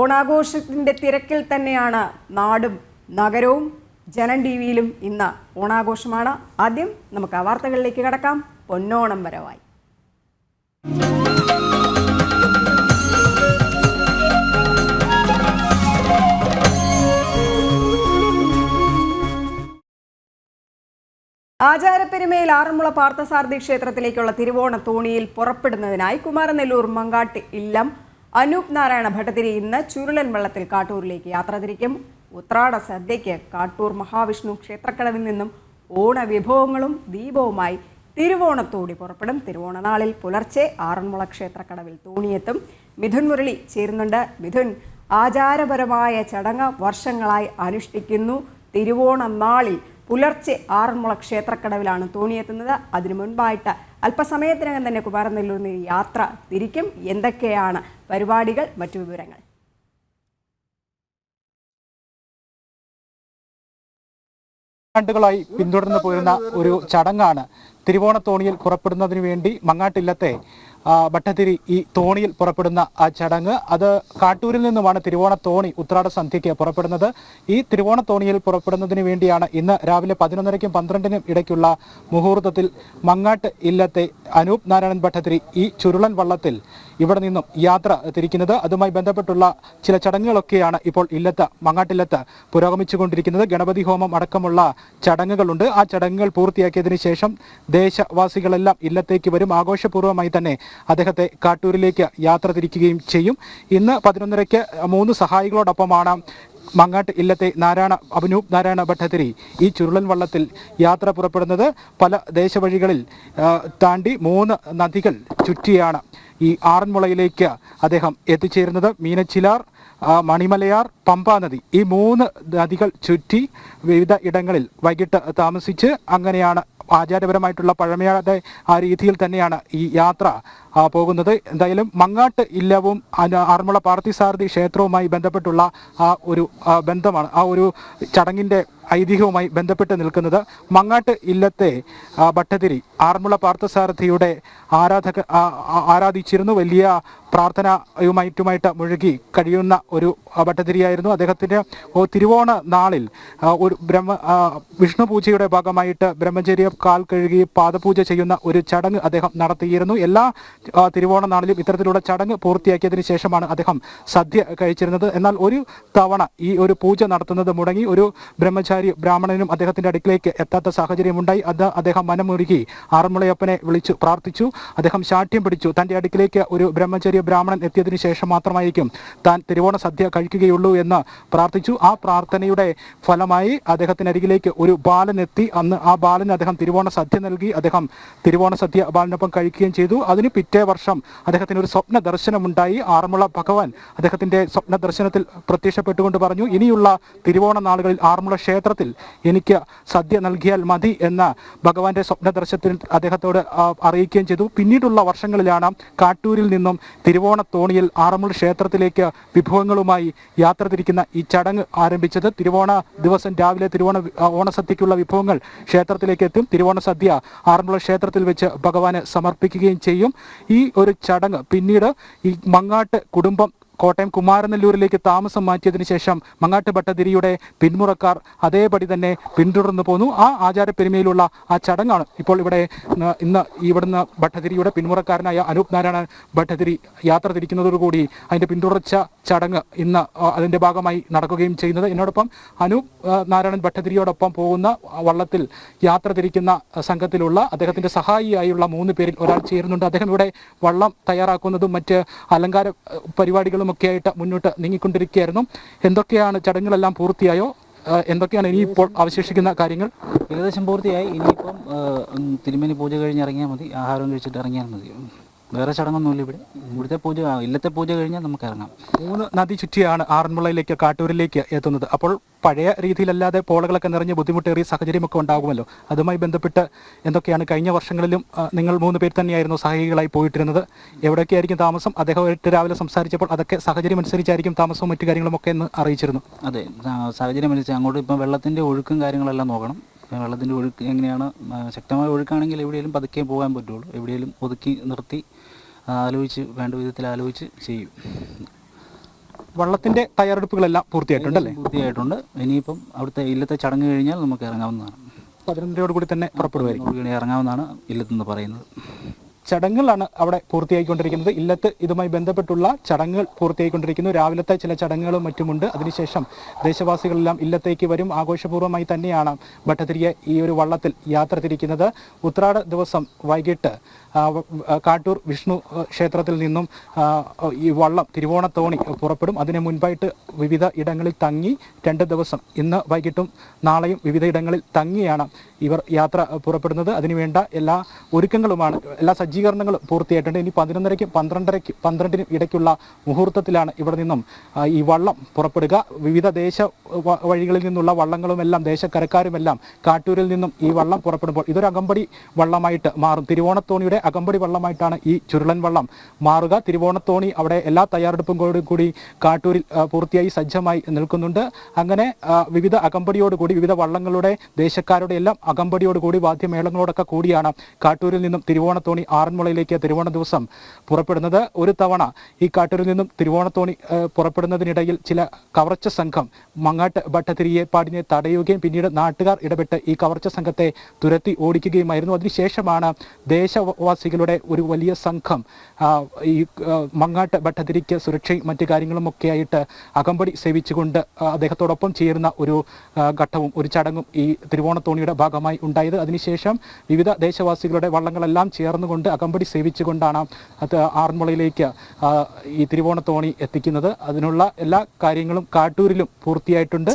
ഓണാഘോഷത്തിന്റെ തിരക്കിൽ തന്നെയാണ് നാടും നഗരവും ജനം ടി വിയിലും ഇന്ന് ഓണാഘോഷമാണ്. ആദ്യം നമുക്ക് ആ വാർത്തകളിലേക്ക് കടക്കാം. പൊന്നോണം വരവായി. ആചാരപ്പെരുമയിൽ ആറന്മുള പാർത്ഥസാരഥി ക്ഷേത്രത്തിലേക്കുള്ള തിരുവോണ തോണിയിൽ പുറപ്പെടുന്നതിനായി കുമാരനെല്ലൂർ മങ്കാട്ട് ഇല്ലം അനൂപ് നാരായണ ഭട്ടതിരി ഇന്ന് ചുരുളൻ വെള്ളത്തിൽ കാട്ടൂരിലേക്ക് യാത്ര തിരിക്കും. ഉത്രാട സദ്യയ്ക്ക് കാട്ടൂർ മഹാവിഷ്ണു ക്ഷേത്രക്കടവിൽ നിന്നും ഓണവിഭവങ്ങളും ദീപവുമായി തിരുവോണത്തോടി പുറപ്പെടും. തിരുവോണനാളിൽ പുലർച്ചെ ആറന്മുള ക്ഷേത്രക്കടവിൽ തോണിയെത്തും. മിഥുൻ മുരളി ചേരുന്നുണ്ട്. മിഥുൻ ആചാരപരമായ ചടങ്ങ് വർഷങ്ങളായി അനുഷ്ഠിക്കുന്നു. തിരുവോണ നാളിൽ പുലർച്ചെ ആറന്മുള ക്ഷേത്രക്കടവിലാണ് തോണിയെത്തുന്നത്. അതിനു മുൻപായിട്ട് അല്പസമയത്തിനകം തന്നെ കുമാരനെല്ലൂരിൽ നിന്ന് യാത്ര തിരിക്കും. എന്തൊക്കെയാണ് പരിപാടികൾ? മറ്റു വിവരങ്ങൾ. ആണ്ടുകളായി പിന്തുടർന്നു പോരുന്ന ഒരു ചടങ്ങാണ് തിരുവോണത്തോണിയിൽ പുറപ്പെടുന്നതിന് വേണ്ടി മങ്ങാട്ടില്ലത്തെ ആ, ഭട്ടതിരി ഈ തോണിയിൽ പുറപ്പെടുന്ന ആ ചടങ്ങ്. അത് കാട്ടൂരിൽ നിന്നുമാണ് തിരുവോണ തോണി ഉത്രാട സന്ധ്യയ്ക്ക് പുറപ്പെടുന്നത്. ഈ തിരുവോണ തോണിയിൽ പുറപ്പെടുന്നതിന് വേണ്ടിയാണ് ഇന്ന് രാവിലെ പതിനൊന്നരയ്ക്കും പന്ത്രണ്ടിനും ഇടയ്ക്കുള്ള മുഹൂർത്തത്തിൽ മങ്ങാട്ട് ഇല്ലത്തെ അനൂപ് നാരായണൻ ഭട്ടതിരി ഈ ചുരുളൻ വള്ളത്തിൽ ഇവിടെ നിന്നും യാത്ര തിരിക്കുന്നത്. അതുമായി ബന്ധപ്പെട്ടുള്ള ചില ചടങ്ങുകളൊക്കെയാണ് ഇപ്പോൾ ഇല്ലത്ത് മങ്ങാട്ടില്ലത്ത് പുരോഗമിച്ചുകൊണ്ടിരിക്കുന്നത്. ഗണപതി ഹോമം അടക്കമുള്ള ചടങ്ങുകളുണ്ട്. ആ ചടങ്ങുകൾ പൂർത്തിയാക്കിയതിനു ശേഷം ദേശവാസികളെല്ലാം ഇല്ലത്തേക്ക് വരും. ആഘോഷപൂർവമായി തന്നെ അദ്ദേഹത്തെ കാട്ടൂരിലേക്ക് യാത്ര തിരിക്കുകയും ചെയ്യും. ഇന്ന് പതിനൊന്നരയ്ക്ക് മൂന്ന് സഹായികളോടൊപ്പമാണ് മങ്ങാട്ട് ഇല്ലത്തെ നാരായണ അഭിനൂപ് നാരായണ ഭട്ടതിരി ഈ ചുരുളൻ വള്ളത്തിൽ യാത്ര പുറപ്പെടുന്നത് പല ദേശവഴികളിൽ താണ്ടി മൂന്ന് നദികൾ ചുറ്റിയാണ്. ഈ ആറന്മുളയിലേക്ക് അദ്ദേഹം എത്തിച്ചേരുന്നത്. മീനച്ചിലാർ മണിമലയാർ പമ്പാ നദി ഈ മൂന്ന് നദികൾ ചുറ്റി വിവിധ ഇടങ്ങളിൽ വൈകിട്ട് താമസിച്ച് അങ്ങനെയാണ് ആചാരപരമായിട്ടുള്ള പഴമയാതെ ആ രീതിയിൽ തന്നെയാണ് ഈ യാത്ര പോകുന്നത്. എന്തായാലും മങ്ങാട്ട് ഇല്ലവും ആറന്മുള പാർത്ഥിസാരഥി ക്ഷേത്രവുമായി ബന്ധപ്പെട്ടുള്ള ആ ഒരു ബന്ധമാണ് ആ ഒരു ചടങ്ങിന്റെ ഐതിഹ്യവുമായി ബന്ധപ്പെട്ട് നിൽക്കുന്നത് മങ്ങാട്ട് ഇല്ലത്തെ ഭട്ടതിരി ആറന്മുള പാർത്ഥസാരഥിയുടെ ആരാധക ആരാധിച്ചിരുന്നു. വലിയ പ്രാർത്ഥനയുമായിട്ടുമായിട്ട് മുഴുകി കഴിയുന്ന ഒരു ഭട്ടതിരിയായിരുന്നു അദ്ദേഹത്തിന്റെ. തിരുവോണ നാളിൽ ഒരു ബ്രഹ്മ വിഷ്ണു പൂജയുടെ ഭാഗമായിട്ട് ബ്രഹ്മചര്യം കാൽ കഴുകി പാദപൂജ ചെയ്യുന്ന ഒരു ചടങ്ങ് അദ്ദേഹം നടത്തിയിരുന്നു. എല്ലാ തിരുവോണ നാളിലും ഇത്തരത്തിലുള്ള ചടങ്ങ് പൂർത്തിയാക്കിയതിന് ശേഷമാണ് അദ്ദേഹം സദ്യ കഴിച്ചിരുന്നത്. എന്നാൽ ഒരു തവണ ഈ ഒരു പൂജ നടത്തുന്നത് മുടങ്ങി ഒരു ബ്രഹ്മചാരി ബ്രാഹ്മണനും അദ്ദേഹത്തിന്റെ അടുക്കിലേക്ക് എത്താത്ത സാഹചര്യമുണ്ടായി. അത് അദ്ദേഹം മനമുരുകി ആറന്മുളയപ്പനെ വിളിച്ചു പ്രാർത്ഥിച്ചു. അദ്ദേഹം ശാഠ്യം പിടിച്ചു. തന്റെ അടുക്കിലേക്ക് ഒരു ബ്രഹ്മചര്യ ബ്രാഹ്മണൻ എത്തിയതിനു ശേഷം മാത്രമായിരിക്കും താൻ തിരുവോണ സദ്യ കഴിക്കുകയുള്ളൂ എന്ന് പ്രാർത്ഥിച്ചു. ആ പ്രാർത്ഥനയുടെ ഫലമായി അദ്ദേഹത്തിനരികിലേക്ക് ഒരു ബാലൻ എത്തി. അന്ന് ആ ബാലന് അദ്ദേഹം തിരുവോണ സദ്യ നൽകി. അദ്ദേഹം തിരുവോണ സദ്യ ബാലനൊപ്പം കഴിക്കുകയും ചെയ്തു. അതിന് പിറ്റേ വർഷം അദ്ദേഹത്തിന് ഒരു സ്വപ്ന ദർശനമുണ്ടായി. ആറന്മുള ഭഗവാൻ അദ്ദേഹത്തിന്റെ സ്വപ്ന ദർശനത്തിൽ പ്രത്യക്ഷപ്പെട്ടുകൊണ്ട് പറഞ്ഞു ഇനിയുള്ള തിരുവോണ നാളുകളിൽ ആറന്മുള ക്ഷേത്രത്തിൽ എനിക്ക് സദ്യ നൽകിയാൽ മതി എന്ന ഭഗവാന്റെ സ്വപ്ന ദർശനത്തിൽ അദ്ദേഹത്തോട് അറിയിക്കുകയും ചെയ്തു. പിന്നീടുള്ള വർഷങ്ങളിലാണ് കാട്ടൂരിൽ നിന്നും തിരുവോണത്തോണിയിൽ ആറന്മുള ക്ഷേത്രത്തിലേക്ക് വിഭവങ്ങളുമായി യാത്ര തിരിക്കുന്ന ഈ ചടങ്ങ് ആരംഭിച്ചത്. തിരുവോണ ദിവസം രാവിലെ തിരുവോണ ഓണസദ്യക്കുള്ള വിഭവങ്ങൾ ക്ഷേത്രത്തിലേക്ക് എത്തും. തിരുവോണ സദ്യ ആറന്മുള ക്ഷേത്രത്തിൽ വെച്ച് ഭഗവാന് സമർപ്പിക്കുകയും ചെയ്യും. ഈ ഒരു ചടങ്ങ് പിന്നീട് ഈ മങ്ങാട്ട് കുടുംബം കോട്ടയം കുമാരനെല്ലൂരിലേക്ക് താമസം മാറ്റിയതിനു ശേഷം മങ്ങാട്ട് ഭട്ടതിരിയുടെ പിന്മുറക്കാർ അതേപടി തന്നെ പിന്തുടർന്നു പോന്നു. ആ ആചാരപ്പെരുമയിലുള്ള ആ ചടങ്ങാണ് ഇപ്പോൾ ഇവിടെ ഇന്ന് ഇവിടുന്ന് ഭട്ടതിരിയുടെ പിന്മുറക്കാരനായ അനൂപ് നാരായണൻ ഭട്ടതിരി യാത്ര തിരിക്കുന്നതോടുകൂടി അതിന്റെ പിന്തുടർച്ച ചടങ്ങ് ഇന്ന് അതിന്റെ ഭാഗമായി നടക്കുകയും ചെയ്യുന്നത്. എന്നോടൊപ്പം അനൂപ് നാരായണൻ ഭട്ടതിരിയോടൊപ്പം പോകുന്ന വള്ളത്തിൽ യാത്ര തിരിക്കുന്ന സംഘത്തിലുള്ള അദ്ദേഹത്തിന്റെ സഹായിയായുള്ള മൂന്ന് പേരിൽ ഒരാൾ ചേരുന്നുണ്ട്. അദ്ദേഹം ഇവിടെ വള്ളം തയ്യാറാക്കുന്നതും മറ്റ് അലങ്കാര പരിപാടികളും ആയിട്ട് മുന്നോട്ട് നീങ്ങിക്കൊണ്ടിരിക്കുകയായിരുന്നു. എന്തൊക്കെയാണ് ചടങ്ങുകളെല്ലാം പൂർത്തിയായോ? എന്തൊക്കെയാണ് ഇനിയിപ്പോൾ അവശേഷിക്കുന്ന കാര്യങ്ങൾ? ഏകദേശം പൂർത്തിയായി. ഇനിയിപ്പം തിരുമേനി പൂജ കഴിഞ്ഞ് ഇറങ്ങിയാൽ മതി. ആഹാരം കഴിച്ചിട്ട് ഇറങ്ങിയാൽ മതി. വേറെ ചടങ്ങൊന്നുമില്ല ഇവിടെ. ഇവിടുത്തെ പൂജ ഇല്ലത്തെ പൂജ കഴിഞ്ഞാൽ നമുക്ക് ഇറങ്ങാം. മൂന്ന് നദി ചുറ്റിയാണ് ആറന്മുളയിലേക്ക് കാട്ടൂരിലേക്ക് എത്തുന്നത്. അപ്പോൾ പഴയ രീതിയിലല്ലാതെ പോളകളൊക്കെ നിറഞ്ഞ് ബുദ്ധിമുട്ടേറിയ സാഹചര്യമൊക്കെ ഉണ്ടാകുമല്ലോ. അതുമായി ബന്ധപ്പെട്ട് എന്തൊക്കെയാണ് കഴിഞ്ഞ വർഷങ്ങളിലും നിങ്ങൾ മൂന്ന് പേര് തന്നെയായിരുന്നു സഹായികളായി പോയിട്ടിരുന്നത്. എവിടെയൊക്കെയായിരിക്കും താമസം? അദ്ദേഹമായിട്ട് രാവിലെ സംസാരിച്ചപ്പോൾ അതൊക്കെ സാഹചര്യം അനുസരിച്ചായിരിക്കും താമസവും മറ്റു കാര്യങ്ങളും ഒക്കെ എന്ന് അറിയിച്ചിരുന്നു. അതെ സാഹചര്യം അനുസരിച്ച് അങ്ങോട്ട് ഇപ്പം വെള്ളത്തിന്റെ ഒഴുക്കും കാര്യങ്ങളെല്ലാം നോക്കണം. വെള്ളത്തിന്റെ ഒഴുക്ക് എങ്ങനെയാണ് ശക്തമായ ഒഴുക്കാണെങ്കിൽ എവിടെയെങ്കിലും പതുക്കെ പോകാൻ പറ്റുള്ളൂ. എവിടെയെങ്കിലും ഒതുക്കി നിർത്തി ആലോചിച്ച് വേണ്ട വിധത്തിൽ ആലോചിച്ച് ചെയ്യും. വള്ളത്തിന്റെ തയ്യാറെടുപ്പുകളെല്ലാം പൂർത്തിയായിട്ടുണ്ടല്ലേ? പൂർത്തിയായിട്ടുണ്ട്. ഇനിയിപ്പം അവിടുത്തെ ഇല്ലത്തെ ചടങ്ങ് കഴിഞ്ഞാൽ നമുക്ക് ഇറങ്ങാവുന്നതാണ്. പതിനൊന്നരയോട് കൂടി തന്നെ പുറപ്പെടുമായിരിക്കും ഇവിടെ ഇറങ്ങാവുന്നതാണ് ഇല്ലത്തെന്ന് പറയുന്നത്. ചടങ്ങുകളാണ് അവിടെ പൂർത്തിയായിക്കൊണ്ടിരിക്കുന്നത്. ഇല്ലത്ത് ഇതുമായി ബന്ധപ്പെട്ടുള്ള ചടങ്ങുകൾ പൂർത്തിയായിക്കൊണ്ടിരിക്കുന്നു. രാവിലത്തെ ചില ചടങ്ങുകളും മറ്റുമുണ്ട്. അതിനുശേഷം ദേശവാസികളെല്ലാം ഇല്ലത്തേക്ക് വരും. ആഘോഷപൂർവമായി തന്നെയാണ് ഭട്ടതിരിയെ ഈ ഒരു വള്ളത്തിൽ യാത്ര തിരിക്കുന്നത്. ഉത്രാട ദിവസം വൈകിട്ട് കാട്ടൂർ വിഷ്ണു ക്ഷേത്രത്തിൽ നിന്നും ഈ വള്ളം തിരുവോണത്തോണി പുറപ്പെടും. അതിനു മുൻപായിട്ട് വിവിധ ഇടങ്ങളിൽ തങ്ങി രണ്ട് ദിവസം ഇന്ന് വൈകിട്ടും നാളെയും വിവിധ ഇടങ്ങളിൽ തങ്ങിയാണ് ഇവർ യാത്ര പുറപ്പെടുന്നത്. അതിനുവേണ്ട എല്ലാ ഒരുക്കങ്ങളുമാണ് എല്ലാ സജ്ജീകരണങ്ങളും പൂർത്തിയായിട്ടുണ്ട്. ഇനി പതിനൊന്നരയ്ക്കും പന്ത്രണ്ടരയ്ക്ക് പന്ത്രണ്ടിനും ഇടയ്ക്കുള്ള മുഹൂർത്തത്തിലാണ് ഇവിടെ നിന്നും ഈ വള്ളം പുറപ്പെടുക. വിവിധ ദേശ വഴികളിൽ നിന്നുള്ള വള്ളങ്ങളുമെല്ലാം ദേശക്കരക്കാരുമെല്ലാം കാട്ടൂരിൽ നിന്നും ഈ വള്ളം പുറപ്പെടുമ്പോൾ ഇതൊരു അകമ്പടി വള്ളമായിട്ട് മാറും. തിരുവോണത്തോണിയുടെ അകമ്പടി വള്ളമായിട്ടാണ് ഈ ചുരുളൻ വള്ളം മാറുക. തിരുവോണത്തോണി അവിടെ എല്ലാ തയ്യാറെടുപ്പും കൂടി കൂടി കാട്ടൂരിൽ പൂർത്തിയായി സജ്ജമായി നിൽക്കുന്നുണ്ട്. അങ്ങനെ വിവിധ അകമ്പടിയോടുകൂടി വിവിധ വള്ളങ്ങളുടെ ദേശക്കാരുടെ എല്ലാം അകമ്പടിയോടുകൂടി വാദ്യമേളങ്ങളോടൊക്കെ കൂടിയാണ് കാട്ടൂരിൽ നിന്നും തിരുവോണത്തോണി ആറന്മുളയിലേക്ക് തിരുവോണ ദിവസം പുറപ്പെടുന്നത്. ഒരു തവണ ഈ കാട്ടൂരിൽ നിന്നും തിരുവോണത്തോണി പുറപ്പെടുന്നതിനിടയിൽ ചില കവർച്ച സംഘം മങ്ങാട്ട് ഭട്ടതിരിയെ പാടിനെ തടയുകയും പിന്നീട് നാട്ടുകാർ ഇടപെട്ട് ഈ കവർച്ച സംഘത്തെ തുരത്തി ഓടിക്കുകയുമായിരുന്നു. അതിനുശേഷമാണ് ദേശവാസികളുടെ ഒരു വലിയ സംഘം ഈ മങ്ങാട്ട് ഭട്ടതിരിക്ക് സുരക്ഷയും മറ്റു കാര്യങ്ങളും ആയിട്ട് അകമ്പടി സേവിച്ചുകൊണ്ട് അദ്ദേഹത്തോടൊപ്പം ചേരുന്ന ഒരു ഘട്ടവും ഒരു ചടങ്ങും ഈ തിരുവോണത്തോണിയുടെ ഭാഗമായി ഉണ്ടായത്. അതിനുശേഷം വിവിധ ദേശവാസികളുടെ വള്ളങ്ങളെല്ലാം ചേർന്നുകൊണ്ട് അകമ്പടി സേവിച്ചുകൊണ്ടാണ് അത് ആറന്മുളയിലേക്ക് ഈ തിരുവോണത്തോണി എത്തിക്കുന്നത്. അതിനുള്ള എല്ലാ കാര്യങ്ങളും കാട്ടൂരിലും പൂർത്തിയായിട്ടുണ്ട്.